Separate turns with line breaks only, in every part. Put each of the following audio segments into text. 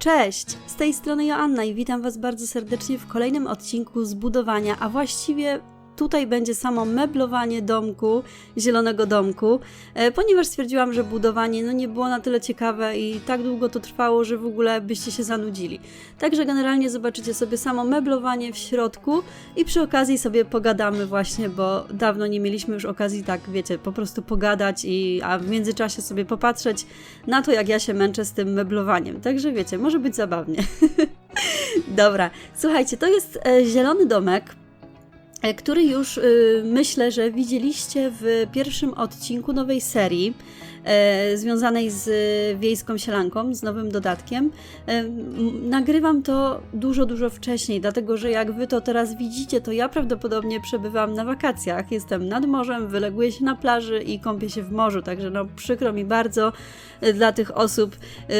Cześć! Z tej strony Joanna i witam Was bardzo serdecznie w kolejnym odcinku zbudowania, a właściwie tutaj będzie samo meblowanie domku, zielonego domku, e, ponieważ stwierdziłam, że budowanie no, nie było na tyle ciekawe i tak długo to trwało, że w ogóle byście się zanudzili. Także generalnie zobaczycie sobie samo meblowanie w środku i przy okazji sobie pogadamy właśnie, bo dawno nie mieliśmy już okazji tak, wiecie, po prostu pogadać i a w międzyczasie sobie popatrzeć na to, jak ja się męczę z tym meblowaniem. Także wiecie, może być zabawnie. Dobra, słuchajcie, to jest e, zielony domek, który już y, myślę, że widzieliście w pierwszym odcinku nowej serii. e, związanej z wiejską sielanką, z nowym dodatkiem. E, nagrywam to dużo, dużo wcześniej, dlatego że jak wy to teraz widzicie, to ja prawdopodobnie przebywam na wakacjach. Jestem nad morzem, wyleguję się na plaży i kąpię się w morzu, także no przykro mi bardzo e, dla tych osób, e,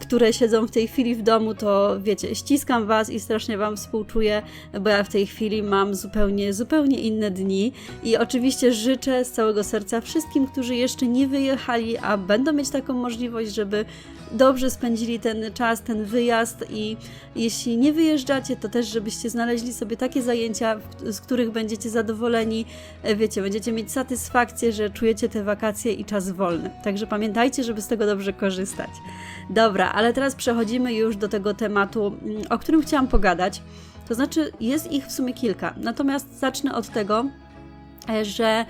które siedzą w tej chwili w domu, to wiecie, ściskam was i strasznie wam współczuję, bo ja w tej chwili mam zupełnie, zupełnie inne dni i oczywiście życzę z całego serca wszystkim, którzy jeszcze nie wyjechali, a będą mieć taką możliwość, żeby dobrze spędzili ten czas, ten wyjazd i jeśli nie wyjeżdżacie, to też żebyście znaleźli sobie takie zajęcia, z których będziecie zadowoleni, E, wiecie, będziecie mieć satysfakcję, że czujecie te wakacje i czas wolny. Także pamiętajcie, żeby z tego dobrze korzystać. Dobra, ale teraz przechodzimy już do tego tematu, mm, o którym chciałam pogadać. To znaczy, jest ich w sumie kilka. Natomiast zacznę od tego, że e,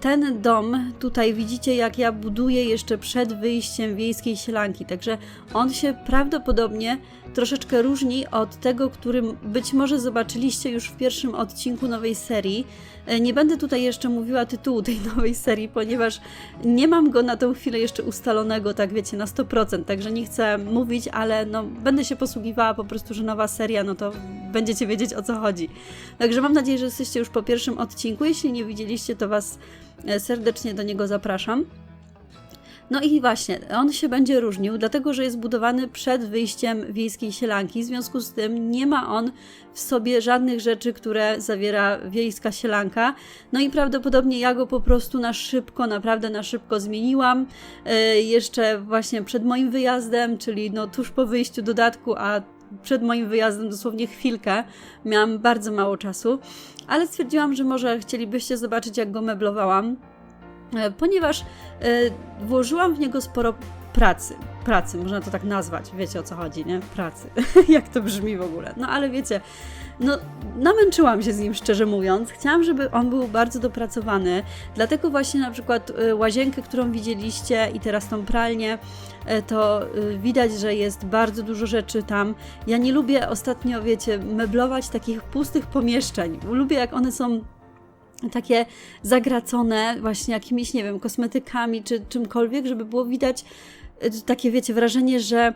ten dom, tutaj widzicie, jak ja buduję jeszcze przed wyjściem wiejskiej sielanki. Także on się prawdopodobnie troszeczkę różni od tego, którym być może zobaczyliście już w pierwszym odcinku nowej serii. E, Nie będę tutaj jeszcze mówiła tytułu tej nowej serii, ponieważ nie mam go na tą chwilę jeszcze ustalonego, tak wiecie, na 100%, także nie chcę mówić, ale no, będę się posługiwała po prostu, że nowa seria, no to będziecie wiedzieć o co chodzi. Także mam nadzieję, że jesteście już po pierwszym odcinku. Jeśli nie widzieliście, to Was e, serdecznie do niego zapraszam. No i właśnie, on się będzie różnił, dlatego że jest budowany przed wyjściem wiejskiej sielanki. W związku z tym nie ma on w sobie żadnych rzeczy, które zawiera wiejska sielanka. No i prawdopodobnie ja go po prostu na szybko, naprawdę na szybko zmieniłam. E, jeszcze właśnie przed moim wyjazdem, czyli no tuż po wyjściu dodatku, a przed moim wyjazdem dosłownie chwilkę. Miałam bardzo mało czasu, ale stwierdziłam, że może chcielibyście zobaczyć, jak go meblowałam ponieważ e, włożyłam w niego sporo pracy. Pracy, można to tak nazwać, wiecie o co chodzi, nie? Pracy. Jak to brzmi w ogóle. No ale wiecie, no namęczyłam się z nim, szczerze mówiąc. Chciałam, żeby on był bardzo dopracowany, dlatego właśnie na przykład e, łazienkę, którą widzieliście i teraz tą pralnię, e, to e, widać, że jest bardzo dużo rzeczy tam. Ja nie lubię ostatnio, wiecie, meblować takich pustych pomieszczeń. Lubię jak one są takie zagracone właśnie jakimiś, nie wiem, kosmetykami czy czymkolwiek, żeby było widać y, takie, wiecie, wrażenie, że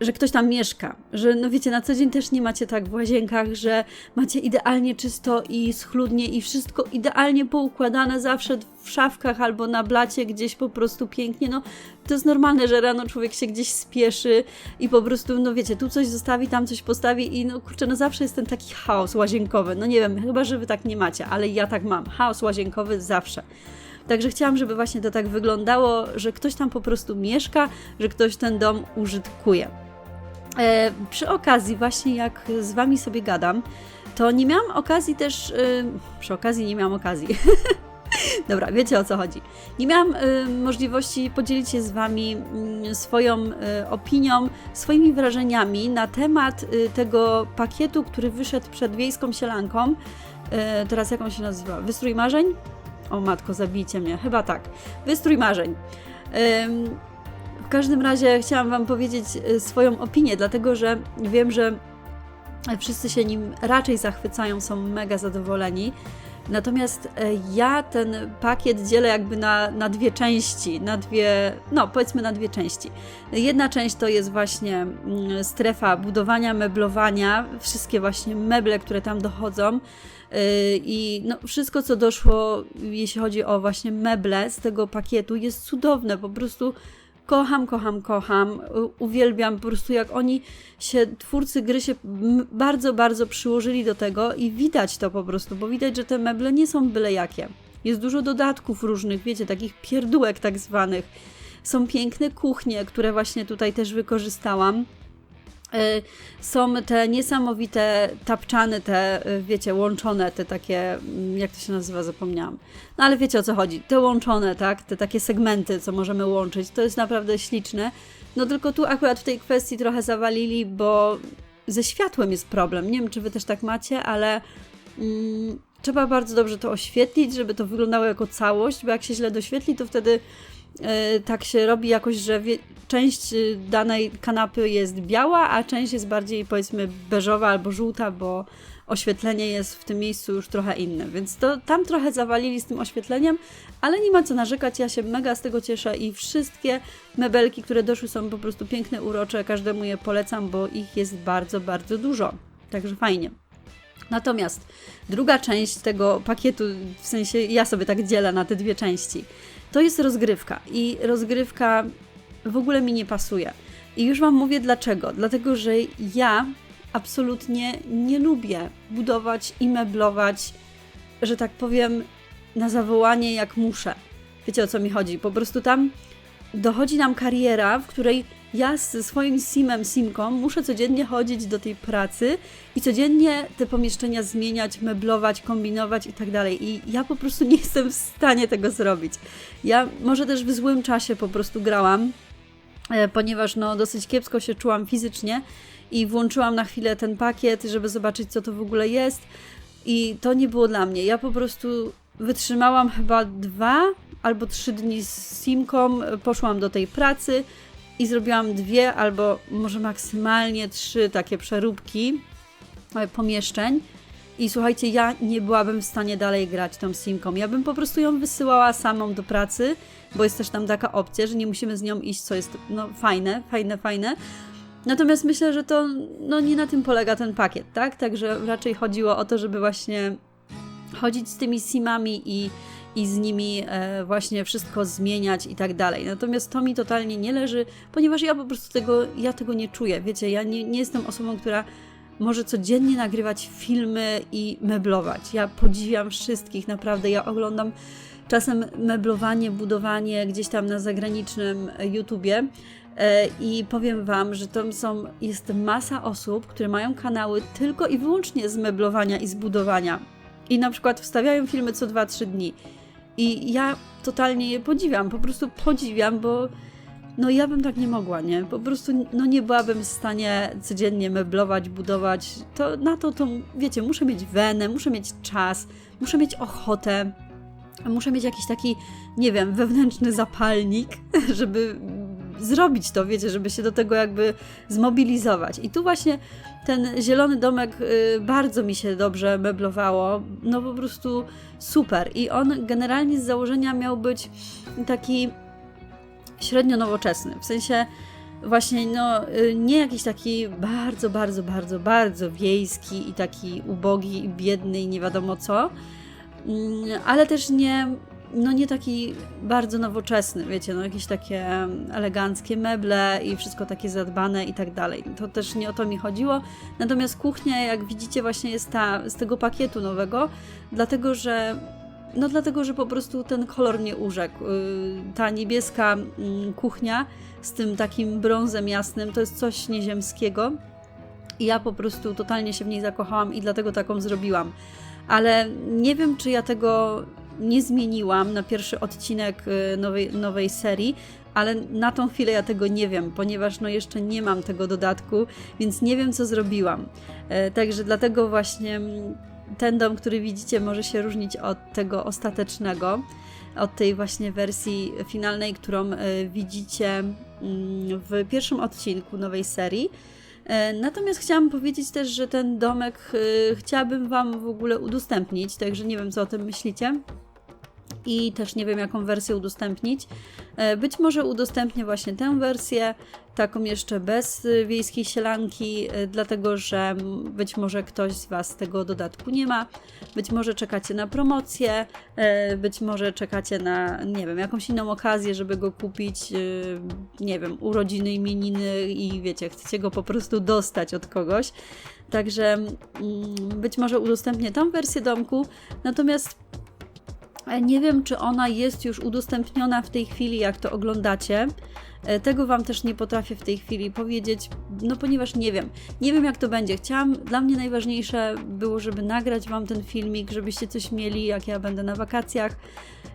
że ktoś tam mieszka, że no wiecie, na co dzień też nie macie tak w łazienkach, że macie idealnie czysto i schludnie i wszystko idealnie poukładane zawsze w szafkach albo na blacie gdzieś po prostu pięknie, no to jest normalne, że rano człowiek się gdzieś spieszy i po prostu, no wiecie, tu coś zostawi, tam coś postawi i no kurczę, no zawsze jest ten taki chaos łazienkowy, no nie wiem, chyba, że wy tak nie macie, ale ja tak mam, chaos łazienkowy zawsze. Także chciałam, żeby właśnie to tak wyglądało, że ktoś tam po prostu mieszka, że ktoś ten dom użytkuje. E, przy okazji, właśnie jak z Wami sobie gadam, to nie miałam okazji też. E, przy okazji nie miałam okazji. Dobra, wiecie o co chodzi. Nie miałam e, możliwości podzielić się z Wami mm, swoją e, opinią, swoimi wrażeniami na temat tego pakietu, który wyszedł przed wiejską sielanką. Teraz jak on się nazywa? Wystrój marzeń? O matko, zabijcie mnie. Chyba tak. Wystrój marzeń. W każdym razie chciałam Wam powiedzieć y, swoją opinię, dlatego że wiem, że wszyscy się nim raczej zachwycają, są mega zadowoleni. Natomiast e, ja ten pakiet dzielę jakby na, na dwie części, na dwie, no powiedzmy na dwie części. Jedna część to jest właśnie mm, strefa budowania, meblowania, wszystkie właśnie meble, które tam dochodzą. Yy, I no, wszystko, co doszło, jeśli chodzi o właśnie meble z tego pakietu, jest cudowne. Po prostu kocham, kocham, kocham. Uwielbiam po prostu, jak oni się, twórcy gry się bardzo, bardzo przyłożyli do tego i widać to po prostu, bo widać, że te meble nie są byle jakie. Jest dużo dodatków różnych, wiecie, takich pierdółek tak zwanych. Są piękne kuchnie, które właśnie tutaj też wykorzystałam. E, Są te niesamowite tapczany, te, e, wiecie, łączone, te takie, mm, jak to się nazywa, zapomniałam. No ale wiecie o co chodzi, te łączone, tak, te takie segmenty, co możemy łączyć, to jest naprawdę śliczne. No tylko tu akurat w tej kwestii trochę zawalili, bo ze światłem jest problem. Nie wiem, czy wy też tak macie, ale mm, trzeba bardzo dobrze to oświetlić, żeby to wyglądało jako całość, bo jak się źle doświetli, to wtedy tak się robi jakoś, że część y, danej kanapy jest biała, a część jest bardziej powiedzmy beżowa albo żółta, bo oświetlenie jest w tym miejscu już trochę inne, więc to tam trochę zawalili z tym oświetleniem, ale nie ma co narzekać, ja się mega z tego cieszę i wszystkie mebelki, które doszły są po prostu piękne, urocze, każdemu je polecam, bo ich jest bardzo, bardzo dużo, także fajnie. Natomiast druga część tego pakietu, w sensie ja sobie tak dzielę na te dwie części, to jest rozgrywka i rozgrywka w ogóle mi nie pasuje. I już Wam mówię dlaczego. Dlatego, że ja absolutnie nie lubię budować i meblować, że tak powiem, na zawołanie jak muszę. Wiecie o co mi chodzi? Po prostu tam dochodzi nam kariera, w której ja ze swoim simem, simką muszę codziennie chodzić do tej pracy i codziennie te pomieszczenia zmieniać, meblować, kombinować i tak dalej. I ja po prostu nie jestem w stanie tego zrobić. Ja może też w złym czasie po prostu grałam, e, ponieważ no dosyć kiepsko się czułam fizycznie i włączyłam na chwilę ten pakiet, żeby zobaczyć co to w ogóle jest. I to nie było dla mnie. Ja po prostu wytrzymałam chyba dwa albo trzy dni z simką, poszłam do tej pracy i zrobiłam dwie albo może maksymalnie trzy takie przeróbki e, pomieszczeń. I słuchajcie, ja nie byłabym w stanie dalej grać tą simką. Ja bym po prostu ją wysyłała samą do pracy, bo jest też tam taka opcja, że nie musimy z nią iść, co jest no, fajne, fajne, fajne. Natomiast myślę, że to no, nie na tym polega ten pakiet, tak? Także raczej chodziło o to, żeby właśnie chodzić z tymi simami i, i z nimi e, właśnie wszystko zmieniać i tak dalej. Natomiast to mi totalnie nie leży, ponieważ ja po prostu tego, ja tego nie czuję. Wiecie, ja nie, nie jestem osobą, która może codziennie nagrywać filmy i meblować. Ja podziwiam wszystkich, naprawdę. Ja oglądam czasem meblowanie, budowanie gdzieś tam na zagranicznym YouTubie. E, I powiem Wam, że tam są, jest masa osób, które mają kanały tylko i wyłącznie z meblowania i z budowania. I na przykład wstawiają filmy co 2-3 dni. I ja totalnie je podziwiam, po prostu podziwiam, bo no ja bym tak nie mogła, nie? Po prostu no nie byłabym w stanie codziennie meblować, budować. To na to, to wiecie, muszę mieć wenę, muszę mieć czas, muszę mieć ochotę, muszę mieć jakiś taki, nie wiem, wewnętrzny zapalnik, żeby zrobić to, wiecie, żeby się do tego jakby zmobilizować. I tu właśnie ten zielony domek y, bardzo mi się dobrze meblowało, no po prostu super. I on generalnie z założenia miał być taki średnio nowoczesny, w sensie właśnie no, y, nie jakiś taki bardzo, bardzo, bardzo, bardzo wiejski i taki ubogi i biedny i nie wiadomo co, mm, ale też nie, no nie taki bardzo nowoczesny, wiecie, no jakieś takie eleganckie meble i wszystko takie zadbane i tak dalej. To też nie o to mi chodziło. Natomiast kuchnia, jak widzicie, właśnie jest ta z tego pakietu nowego, dlatego że no dlatego, że po prostu ten kolor mnie urzekł. Y, ta niebieska mm, kuchnia z tym takim brązem jasnym to jest coś nieziemskiego. I ja po prostu totalnie się w niej zakochałam i dlatego taką zrobiłam. Ale nie wiem, czy ja tego nie zmieniłam na pierwszy odcinek y, nowej, nowej serii, ale na tą chwilę ja tego nie wiem, ponieważ no jeszcze nie mam tego dodatku, więc nie wiem, co zrobiłam. E, także dlatego właśnie mm, ten dom, który widzicie, może się różnić od tego ostatecznego, od tej właśnie wersji finalnej, którą e, widzicie mm, w pierwszym odcinku nowej serii. E, natomiast chciałam powiedzieć też, że ten domek chciałabym Wam w ogóle udostępnić, także nie wiem, co o tym myślicie i też nie wiem, jaką wersję udostępnić. E, być może udostępnię właśnie tę wersję, taką jeszcze bez y, wiejskiej sielanki, e, dlatego że być może ktoś z Was tego dodatku nie ma. Być może czekacie na promocję, e, być może czekacie na, nie wiem, jakąś inną okazję, żeby go kupić, nie wiem, urodziny, imieniny i wiecie, chcecie go po prostu dostać od kogoś. Także mm, być może udostępnię tą wersję domku, natomiast E, Nie wiem, czy ona jest już udostępniona w tej chwili, jak to oglądacie. E, Tego Wam też nie potrafię w tej chwili powiedzieć, no ponieważ nie wiem. Nie wiem, jak to będzie. Chciałam, dla mnie najważniejsze było, żeby nagrać Wam ten filmik, żebyście coś mieli, jak ja będę na wakacjach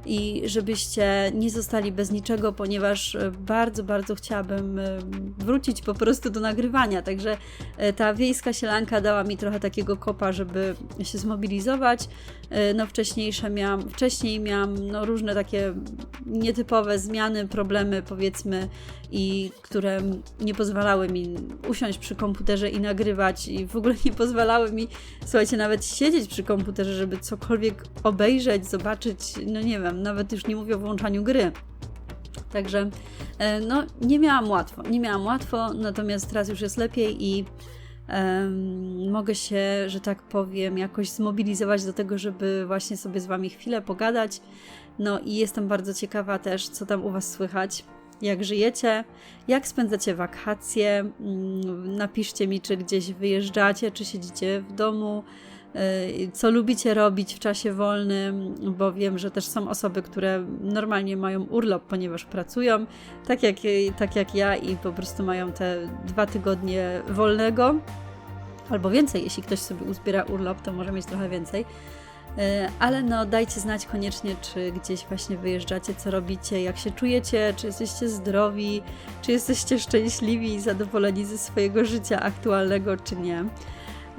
i żebyście nie zostali bez niczego, ponieważ e, bardzo, bardzo chciałabym e, wrócić po prostu do nagrywania. Także e, ta wiejska sielanka dała mi trochę takiego kopa, żeby się zmobilizować. E, No wcześniejsze miałam, wcześniej miałam no, różne takie nietypowe zmiany, problemy powiedzmy i które nie pozwalały mi usiąść przy komputerze i nagrywać i w ogóle nie pozwalały mi, słuchajcie, nawet siedzieć przy komputerze, żeby cokolwiek obejrzeć, zobaczyć, no nie wiem, nawet już nie mówię o włączaniu gry. Także e, no, nie miałam łatwo, nie miałam łatwo, natomiast teraz już jest lepiej i mogę się, że tak powiem, jakoś zmobilizować do tego, żeby właśnie sobie z Wami chwilę pogadać. No i jestem bardzo ciekawa też, co tam u Was słychać. Jak żyjecie, jak spędzacie wakacje, Mm, napiszcie mi, czy gdzieś wyjeżdżacie, czy siedzicie w domu, co lubicie robić w czasie wolnym, bo wiem, że też są osoby, które normalnie mają urlop, ponieważ pracują, tak jak, tak jak ja i po prostu mają te dwa tygodnie wolnego, albo więcej, jeśli ktoś sobie uzbiera urlop, to może mieć trochę więcej. Y, Ale no, dajcie znać koniecznie, czy gdzieś właśnie wyjeżdżacie, co robicie, jak się czujecie, czy jesteście zdrowi, czy jesteście szczęśliwi i zadowoleni ze swojego życia aktualnego, czy nie.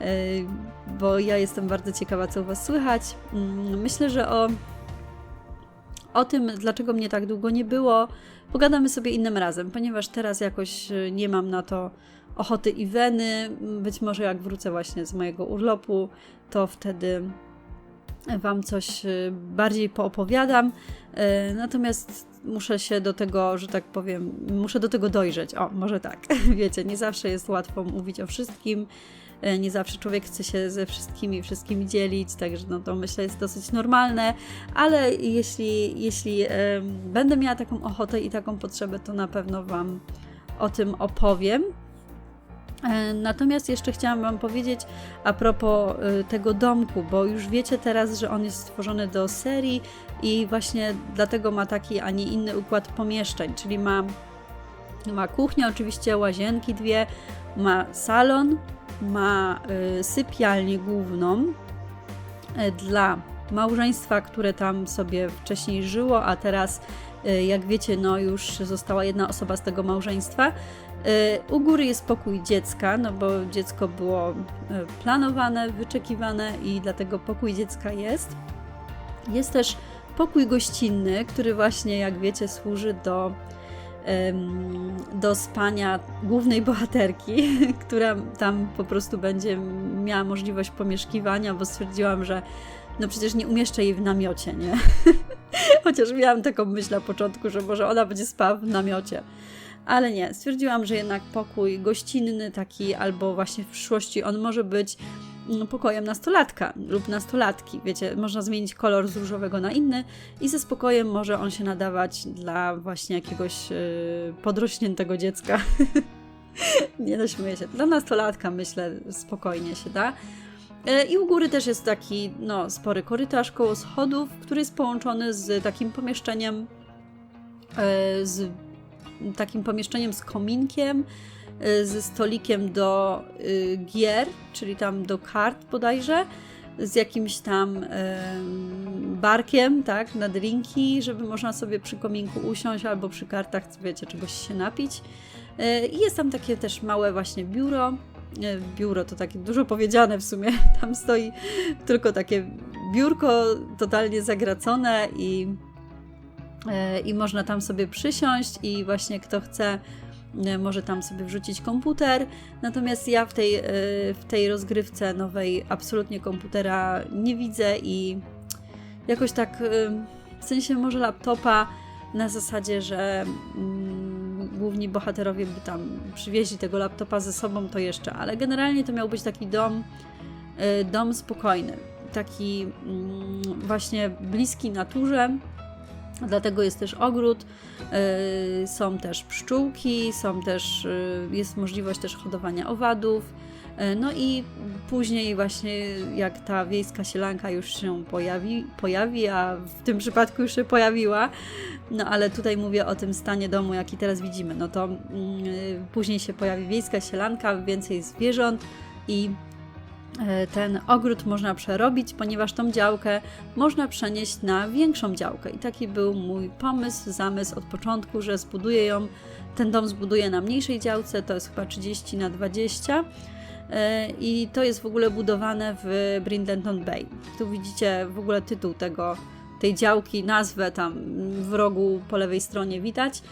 Y, Bo ja jestem bardzo ciekawa, co u Was słychać. Mm, Myślę, że o, o tym, dlaczego mnie tak długo nie było, pogadamy sobie innym razem, ponieważ teraz jakoś y, nie mam na to ochoty i weny. Być może jak wrócę właśnie z mojego urlopu, to wtedy Wam coś y, bardziej poopowiadam. Natomiast muszę się do tego, że tak powiem, muszę do tego dojrzeć. O, może tak. Wiecie, nie zawsze jest łatwo mówić o wszystkim. Y, Nie zawsze człowiek chce się ze wszystkimi wszystkimi dzielić, także no to myślę jest dosyć normalne, ale jeśli, jeśli będę miała taką ochotę i taką potrzebę, to na pewno Wam o tym opowiem. E, Natomiast jeszcze chciałam Wam powiedzieć a propos y, tego domku, bo już wiecie teraz, że on jest stworzony do serii i właśnie dlatego ma taki, a nie inny układ pomieszczeń, czyli ma, ma kuchnię, oczywiście łazienki dwie, ma salon, ma y, sypialnię główną y, dla małżeństwa, które tam sobie wcześniej żyło, a teraz, y, jak wiecie, no już została jedna osoba z tego małżeństwa. U góry jest pokój dziecka, no bo dziecko było planowane, wyczekiwane i dlatego pokój dziecka jest. Jest też pokój gościnny, który właśnie, jak wiecie, służy do, do spania głównej bohaterki, która tam po prostu będzie miała możliwość pomieszkiwania, bo stwierdziłam, że no przecież nie umieszczę jej w namiocie, nie? Chociaż miałam taką myśl na początku, że może ona będzie spała w namiocie. Ale nie, stwierdziłam, że jednak pokój gościnny taki, albo właśnie w przyszłości on może być pokojem nastolatka lub nastolatki. Wiecie, można zmienić kolor z różowego na inny i ze spokojem może on się nadawać dla właśnie jakiegoś yy, podrośniętego dziecka. nie no, się. Dla nastolatka myślę spokojnie się da. E, I u góry też jest taki no, spory korytarz koło schodów, który jest połączony z takim pomieszczeniem, e, z takim pomieszczeniem z kominkiem, ze stolikiem do y, gier, czyli tam do kart bodajże, z jakimś tam em, barkiem, tak, na drinki, żeby można sobie przy kominku usiąść albo przy kartach, wiecie, czegoś się napić. E, I jest tam takie też małe właśnie biuro. Biuro to takie dużo powiedziane w sumie. Tam stoi tylko takie biurko totalnie zagracone i, i można tam sobie przysiąść i właśnie kto chce może tam sobie wrzucić komputer. Natomiast ja w tej, e, w tej rozgrywce nowej absolutnie komputera nie widzę i jakoś tak e, w sensie może laptopa na zasadzie, że mm, główni bohaterowie by tam przywieźli tego laptopa ze sobą, to jeszcze, ale generalnie to miał być taki dom, dom spokojny, taki mm, właśnie bliski naturze, dlatego jest też ogród, y, są też pszczółki, są też, y, jest możliwość też hodowania owadów, E, No i później właśnie jak ta wiejska sielanka już się pojawi, pojawi, a w tym przypadku już się pojawiła, no ale tutaj mówię o tym stanie domu, jaki teraz widzimy, no to mm, później się pojawi wiejska sielanka, więcej zwierząt i ten ogród można przerobić, ponieważ tą działkę można przenieść na większą działkę. I taki był mój pomysł, zamysł od początku, że zbuduję ją, ten dom zbuduję na mniejszej działce, to jest chyba 30 na 20 E, i to jest w ogóle budowane w Brindleton Bay. Tu widzicie w ogóle tytuł tego, tej działki, nazwę tam w rogu po lewej stronie widać.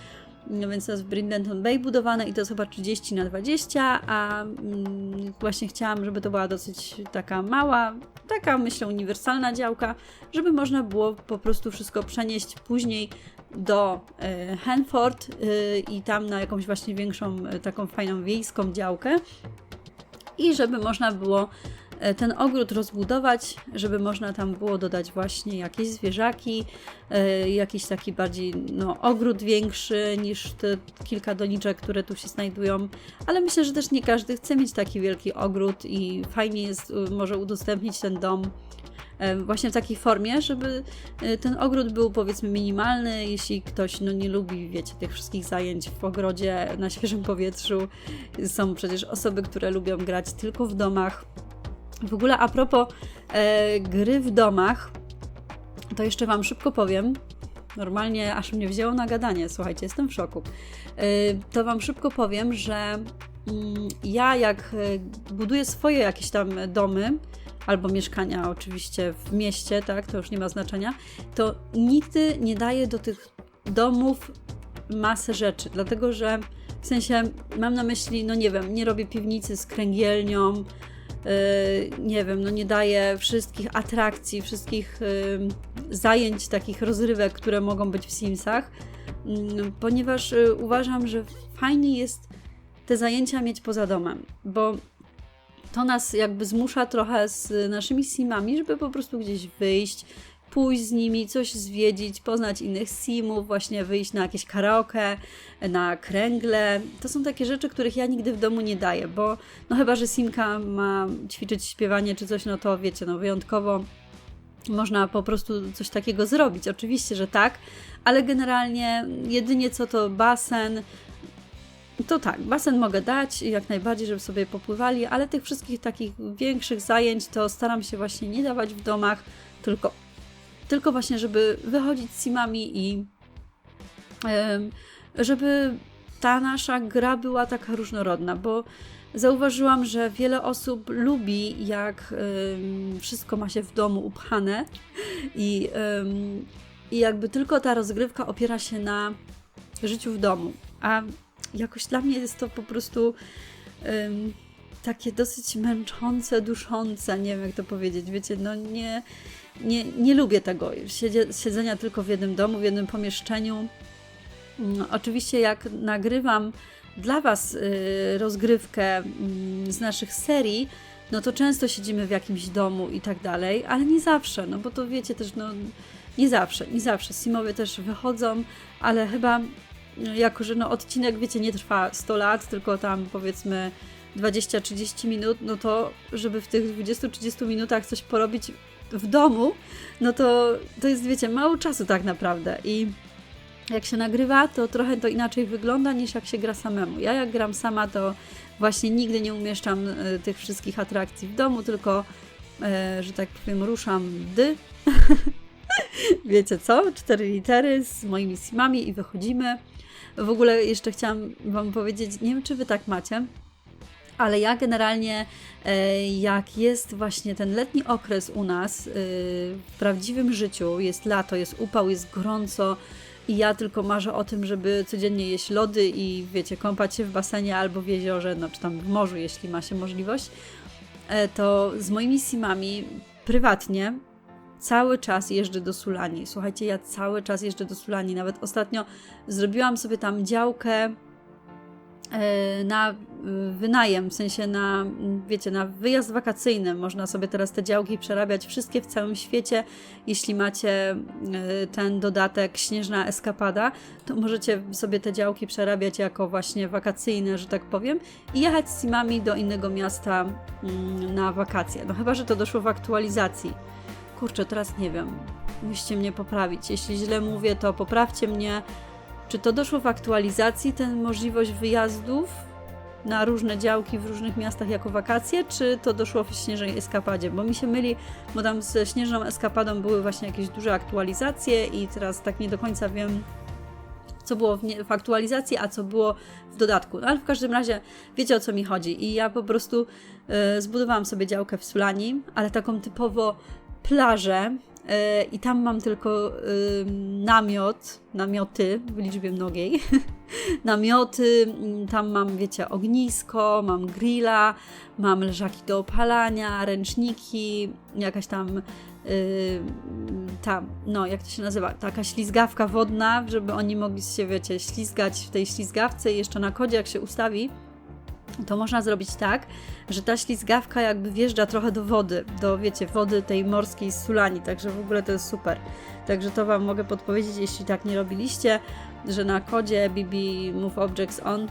No więc to jest w Brindleton Bay budowane i to jest chyba 30 na 20, a mm, właśnie chciałam, żeby to była dosyć taka mała, taka myślę uniwersalna działka, żeby można było po prostu wszystko przenieść później do e, Hanford e, i tam na jakąś właśnie większą, e, taką fajną wiejską działkę i żeby można było ten ogród rozbudować, żeby można tam było dodać właśnie jakieś zwierzaki, e, jakiś taki bardziej no, ogród większy niż te kilka doniczek, które tu się znajdują, ale myślę, że też nie każdy chce mieć taki wielki ogród i fajnie jest e, może udostępnić ten dom e, właśnie w takiej formie, żeby e, ten ogród był powiedzmy minimalny, jeśli ktoś no, nie lubi, wiecie, tych wszystkich zajęć w ogrodzie, na świeżym powietrzu. Są przecież osoby, które lubią grać tylko w domach. W ogóle a propos e, gry w domach, to jeszcze Wam szybko powiem. Normalnie aż mnie wzięło na gadanie, słuchajcie, jestem w szoku. E, to Wam szybko powiem, że mm, ja jak e, buduję swoje jakieś tam domy, albo mieszkania oczywiście w mieście, tak, to już nie ma znaczenia, to nigdy nie daję do tych domów masę rzeczy, dlatego że w sensie mam na myśli, no nie wiem, nie robię piwnicy z kręgielnią, nie wiem, no nie daję wszystkich atrakcji, wszystkich yy, zajęć, takich rozrywek, które mogą być w Simsach, yy, ponieważ yy, uważam, że fajnie jest te zajęcia mieć poza domem, bo to nas jakby zmusza trochę z naszymi simami, żeby po prostu gdzieś wyjść, pójść z nimi, coś zwiedzić, poznać innych simów, właśnie wyjść na jakieś karaoke, na kręgle. To są takie rzeczy, których ja nigdy w domu nie daję, bo no chyba, że simka ma ćwiczyć śpiewanie czy coś, no to wiecie, no wyjątkowo można po prostu coś takiego zrobić. Oczywiście, że tak, ale generalnie jedynie co to basen, to tak, basen mogę dać jak najbardziej, żeby sobie popływali, ale tych wszystkich takich większych zajęć to staram się właśnie nie dawać w domach, tylko, tylko właśnie, żeby wychodzić z simami i żeby ta nasza gra była taka różnorodna, bo zauważyłam, że wiele osób lubi, jak wszystko ma się w domu upchane i, i jakby tylko ta rozgrywka opiera się na życiu w domu. A jakoś dla mnie jest to po prostu takie dosyć męczące, duszące, nie wiem jak to powiedzieć, wiecie, no nie, nie, nie lubię tego, siedzenia tylko w jednym domu, w jednym pomieszczeniu. Mm, Oczywiście jak nagrywam dla Was y, rozgrywkę mm, z naszych serii, no to często siedzimy w jakimś domu i tak dalej, ale nie zawsze, no bo to wiecie też, no nie zawsze, nie zawsze. Simowie też wychodzą, ale chyba no, jako, że no odcinek, wiecie, nie trwa 100 lat, tylko tam powiedzmy 20-30 minut, no to żeby w tych 20-30 minutach coś porobić w domu, no to to jest, wiecie, mało czasu tak naprawdę i jak się nagrywa, to trochę to inaczej wygląda niż jak się gra samemu. Ja jak gram sama, to właśnie nigdy nie umieszczam e, tych wszystkich atrakcji w domu, tylko, e, że tak powiem, ruszam dy. Wiecie co? Cztery litery z moimi simami i wychodzimy. W ogóle jeszcze chciałam Wam powiedzieć, nie wiem czy Wy tak macie, ale ja generalnie, e, jak jest właśnie ten letni okres u nas e, w prawdziwym życiu, jest lato, jest upał, jest gorąco i ja tylko marzę o tym, żeby codziennie jeść lody i wiecie, kąpać się w basenie albo w jeziorze, no czy tam w morzu, jeśli ma się możliwość, e, to z moimi simami prywatnie cały czas jeżdżę do Sulani. Słuchajcie, ja cały czas jeżdżę do Sulani. Nawet ostatnio zrobiłam sobie tam działkę na y, wynajem, w sensie na, wiecie, na wyjazd wakacyjny. Można sobie teraz te działki przerabiać wszystkie w całym świecie. Jeśli macie y, ten dodatek Śnieżna Eskapada, to możecie sobie te działki przerabiać jako właśnie wakacyjne, że tak powiem, i jechać z simami do innego miasta mm, na wakacje. No chyba, że to doszło w aktualizacji. Kurczę, teraz nie wiem. Musicie mnie poprawić. Jeśli źle mówię, to poprawcie mnie. Czy to doszło w aktualizacji, ten możliwość wyjazdów na różne działki w różnych miastach jako wakacje, czy to doszło w Śnieżnej Eskapadzie? Bo mi się myli, bo tam ze Śnieżną Eskapadą były właśnie jakieś duże aktualizacje i teraz tak nie do końca wiem, co było w, nie, w aktualizacji, a co było w dodatku. No ale w każdym razie wiecie o co mi chodzi. I ja po prostu y, zbudowałam sobie działkę w Sulani, ale taką typowo plażę, i tam mam tylko namiot, namioty w liczbie mnogiej, namioty, mm, tam mam, wiecie, ognisko, mam grilla, mam leżaki do opalania, ręczniki, jakaś tam tam, no jak to się nazywa, taka ślizgawka wodna, żeby oni mogli się, wiecie, ślizgać w tej ślizgawce i jeszcze na kodzie jak się ustawi, to można zrobić tak, że ta ślizgawka jakby wjeżdża trochę do wody, do wiecie, wody tej morskiej z Sulani, także w ogóle to jest super. Także to Wam mogę podpowiedzieć, jeśli tak nie robiliście, że na kodzie BB Move Objects On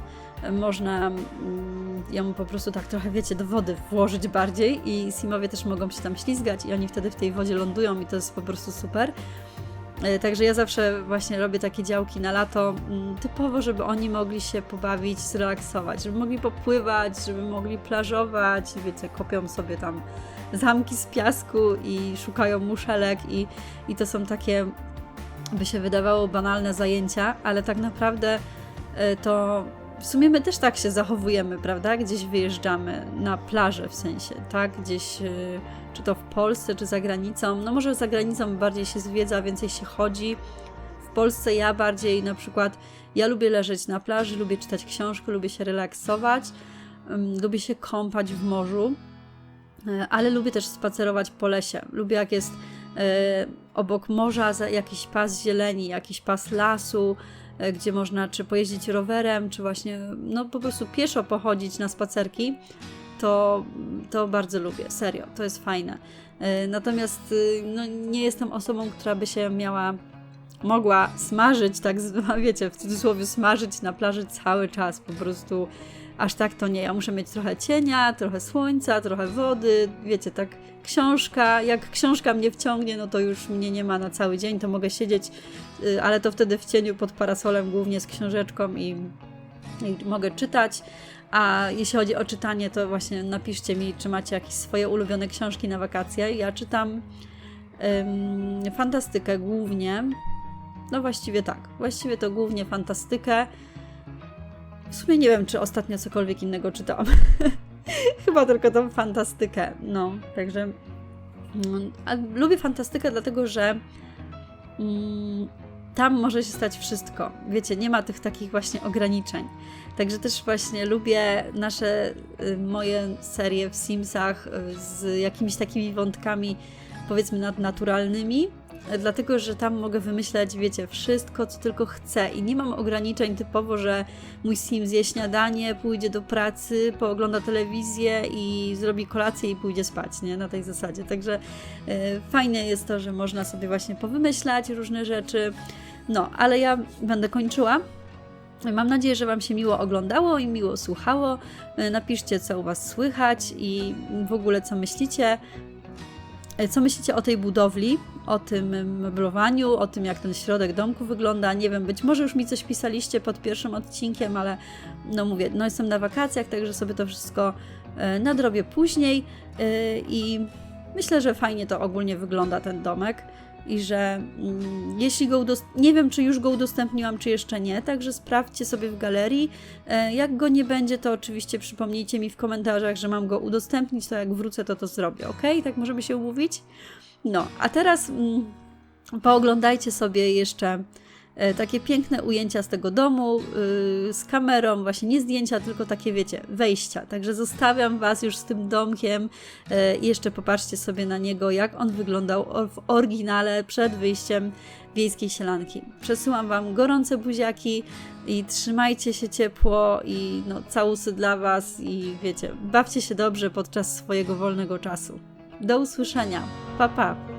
można mm, ją po prostu tak trochę, wiecie, do wody włożyć bardziej i simowie też mogą się tam ślizgać i oni wtedy w tej wodzie lądują i to jest po prostu super. E, także ja zawsze właśnie robię takie działki na lato, mm, typowo, żeby oni mogli się pobawić, zrelaksować, żeby mogli popływać, żeby mogli plażować, wiecie, kopią sobie tam zamki z piasku i szukają muszelek i, i to są takie, by się wydawało, banalne zajęcia, ale tak naprawdę e, to w sumie my też tak się zachowujemy, prawda? Gdzieś wyjeżdżamy na plażę w sensie, tak? Gdzieś e, czy to w Polsce, czy za granicą. No może za granicą bardziej się zwiedza, więcej się chodzi. W Polsce ja bardziej na przykład, ja lubię leżeć na plaży, lubię czytać książkę, lubię się relaksować, lubię się kąpać w morzu, e, ale lubię też spacerować po lesie. Lubię jak jest e, obok morza jakiś pas zieleni, jakiś pas lasu, gdzie można czy pojeździć rowerem, czy właśnie no po prostu pieszo pochodzić na spacerki to, to bardzo lubię, serio, to jest fajne. E, natomiast y, no, nie jestem osobą, która by się miała, mogła smażyć, tak wiecie, w cudzysłowie smażyć na plaży cały czas, po prostu aż tak to nie. Ja muszę mieć trochę cienia, trochę słońca, trochę wody, wiecie, tak książka, jak książka mnie wciągnie, no to już mnie nie ma na cały dzień, to mogę siedzieć, y, ale to wtedy w cieniu pod parasolem głównie z książeczką i, i mogę czytać, a jeśli chodzi o czytanie, to właśnie napiszcie mi, czy macie jakieś swoje ulubione książki na wakacje. Ja czytam ym, fantastykę głównie. No właściwie tak. Właściwie to głównie fantastykę. W sumie nie wiem, czy ostatnio cokolwiek innego czytałam. Chyba tylko tą fantastykę. No, także. Mm, lubię fantastykę, dlatego że. Mm, tam może się stać wszystko. Wiecie, nie ma tych takich właśnie ograniczeń. Także też właśnie lubię nasze, y, moje serie w Simsach y, z jakimiś takimi wątkami, powiedzmy, nadnaturalnymi, dlatego że tam mogę wymyślać, wiecie, wszystko, co tylko chcę i nie mam ograniczeń typowo, że mój sim zje śniadanie, pójdzie do pracy, poogląda telewizję i zrobi kolację i pójdzie spać, nie? Na tej zasadzie. Także y, fajne jest to, że można sobie właśnie powymyślać różne rzeczy. No, ale ja będę kończyła. Mam nadzieję, że Wam się miło oglądało i miło słuchało. E, napiszcie, co u Was słychać i w ogóle co myślicie. E, co myślicie o tej budowli, o tym meblowaniu, o tym, jak ten środek domku wygląda? Nie wiem, być może już mi coś pisaliście pod pierwszym odcinkiem, ale no mówię, no jestem na wakacjach, także sobie to wszystko e, nadrobię później i myślę, że fajnie to ogólnie wygląda ten domek i że mm, jeśli go nie wiem, czy już go udostępniłam, czy jeszcze nie, także sprawdźcie sobie w galerii. E, jak go nie będzie, to oczywiście przypomnijcie mi w komentarzach, że mam go udostępnić, to jak wrócę, to to zrobię, ok? Tak możemy się umówić? No, a teraz mm, pooglądajcie sobie jeszcze takie piękne ujęcia z tego domu, y, z kamerą, właśnie nie zdjęcia, tylko takie, wiecie, wejścia. Także zostawiam Was już z tym domkiem e, i jeszcze popatrzcie sobie na niego, jak on wyglądał w oryginale przed wyjściem wiejskiej sielanki. Przesyłam Wam gorące buziaki i trzymajcie się ciepło i no, całusy dla Was i wiecie, bawcie się dobrze podczas swojego wolnego czasu. Do usłyszenia. Pa, pa.